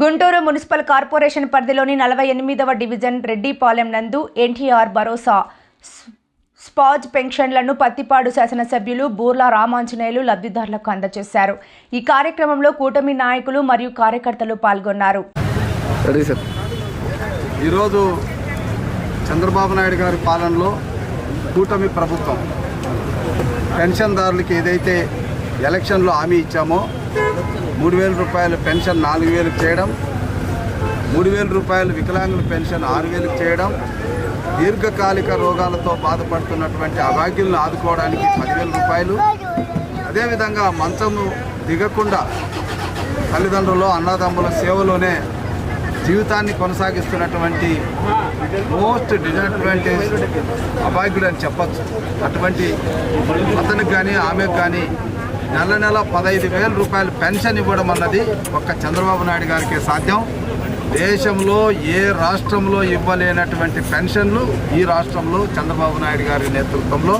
Guntur municipal corporation పరిధిలోని నలభై ఎనిమిదవ డివిజన్ రెడ్డిపాలెం నందు ఎన్టీఆర్ భరోసా. స్పాజ్ పెన్షన్లను పత్తిపాడు శాసనసభ్యులు బూర్లా రామాంజనేయులు లబ్ధిదారులకు అందజేశారు. ఈ కార్యక్రమంలో కూటమి నాయకులు మరియు కార్యకర్తలు పాల్గొన్నారు. ఈరోజు చంద్రబాబు నాయుడు గారి పాలనలో కూటమి ప్రభుత్వం పెన్షన్దారులకి ఏదైతే ఎలక్షన్లో హామీ ఇచ్చామో మూడు వేల రూపాయల పెన్షన్ నాలుగు వేలకు చేయడం మూడు వేల రూపాయల వికలాంగుల పెన్షన్ ఆరు వేలకు చేయడం దీర్ఘకాలిక రోగాలతో బాధపడుతున్నటువంటి అభాగ్యులను ఆదుకోవడానికి పదివేల రూపాయలు. అదేవిధంగా మంచము దిగకుండా తల్లిదండ్రులు అన్నదమ్ముల సేవలోనే జీవితాన్ని కొనసాగిస్తున్నటువంటి మోస్ట్ డిసడ్వాంటేజ్ అభాగ్యుడు అని చెప్పచ్చు. అటువంటి అతనికి కానీ ఆమెకు కానీ నెల నెల పదహైదు వేల రూపాయలు పెన్షన్ ఇవ్వడం అన్నది ఒక్క చంద్రబాబు నాయుడు గారికి సాధ్యం. దేశంలో ఏ రాష్ట్రంలో ఇవ్వలేనటువంటి పెన్షన్లు ఈ రాష్ట్రంలో చంద్రబాబు నాయుడు గారి నేతృత్వంలో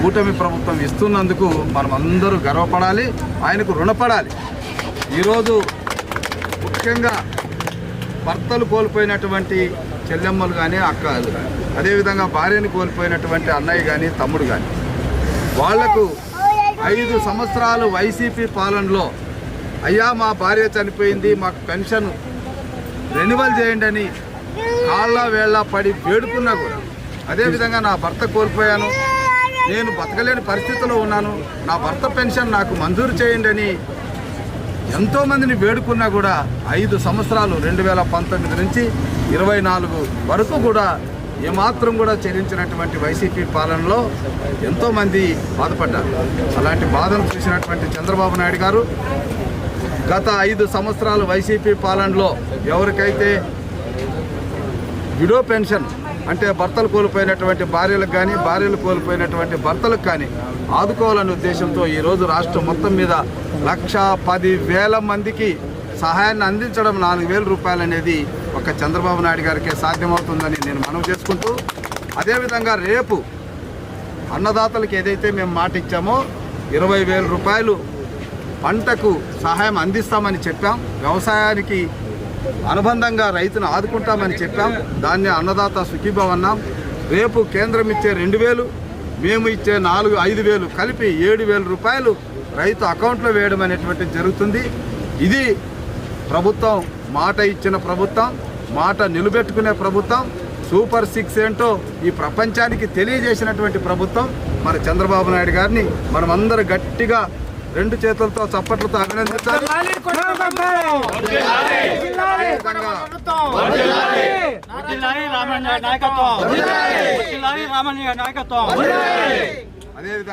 కూటమి ప్రభుత్వం ఇస్తున్నందుకు మనం అందరూ గర్వపడాలి ఆయనకు రుణపడాలి. ఈరోజు ముఖ్యంగా భర్తలు కోల్పోయినటువంటి చెల్లెమ్మలు కానీ అక్కలు కానీ అదేవిధంగా భార్యను కోల్పోయినటువంటి అన్నయ్య కానీ తమ్ముడు కానీ వాళ్ళకు ఐదు సంవత్సరాలు వైసీపీ పాలనలో అయ్యా మా భార్య చనిపోయింది మాకు పెన్షన్ రెన్యువల్ చేయండి అని కాళ్ళ వేళ్ళ పడి వేడుకున్నా కూడా. అదేవిధంగా నా భర్త కోల్పోయాను. నేను బతకలేని పరిస్థితిలో ఉన్నాను. నా భర్త పెన్షన్ నాకు మంజూరు చేయండి అని ఎంతోమందిని వేడుకున్నా కూడా ఐదు సంవత్సరాలు రెండు వేల పంతొమ్మిది నుంచి ఇరవై నాలుగు వరకు కూడా ఏమాత్రం కూడా చెల్లించినటువంటి వైసీపీ పాలనలో ఎంతోమంది బాధపడ్డారు. అలాంటి బాధను చూసినటువంటి చంద్రబాబు నాయుడు గారు గత ఐదు సంవత్సరాలు వైసీపీ పాలనలో ఎవరికైతే విడో పెన్షన్ అంటే భర్తలు కోల్పోయినటువంటి భార్యలకు కానీ భార్యలు కోల్పోయినటువంటి భర్తలకు కానీ ఆదుకోవాలనే ఉద్దేశంతో ఈరోజు రాష్ట్రం మొత్తం మీద లక్ష పది వేల మందికి సహాయాన్ని అందించడం నాలుగు వేల రూపాయలు అనేది ఒక చంద్రబాబు నాయుడు గారికే సాధ్యమవుతుందని నేను మనవి చేసుకుంటూ అదేవిధంగా రేపు అన్నదాతలకు ఏదైతే మేము మాట ఇచ్చామో ఇరవై వేల రూపాయలు పంటకు సహాయం అందిస్తామని చెప్పాం. వ్యవసాయానికి అనుబంధంగా రైతును ఆదుకుంటామని చెప్పాం. దాన్ని అన్నదాత సుఖీభావ్ అన్నాం. రేపు కేంద్రం ఇచ్చే రెండు వేలు మేము ఇచ్చే నాలుగు ఐదు వేలు కలిపి ఏడు వేల రూపాయలు రైతు అకౌంట్లో వేయడం అనేటువంటిది జరుగుతుంది. ఇది ప్రభుత్వం మాట ఇచ్చిన ప్రభుత్వం. మాట నిలబెట్టుకునే ప్రభుత్వం సూపర్ సిక్స్ ఏంటో ఈ ప్రపంచానికి తెలియజేసినటువంటి ప్రభుత్వం మరి చంద్రబాబు నాయుడు గారిని మనమందరం గట్టిగా రెండు చేతులతో చప్పట్లతో నాయకత్వం. అదేవిధంగా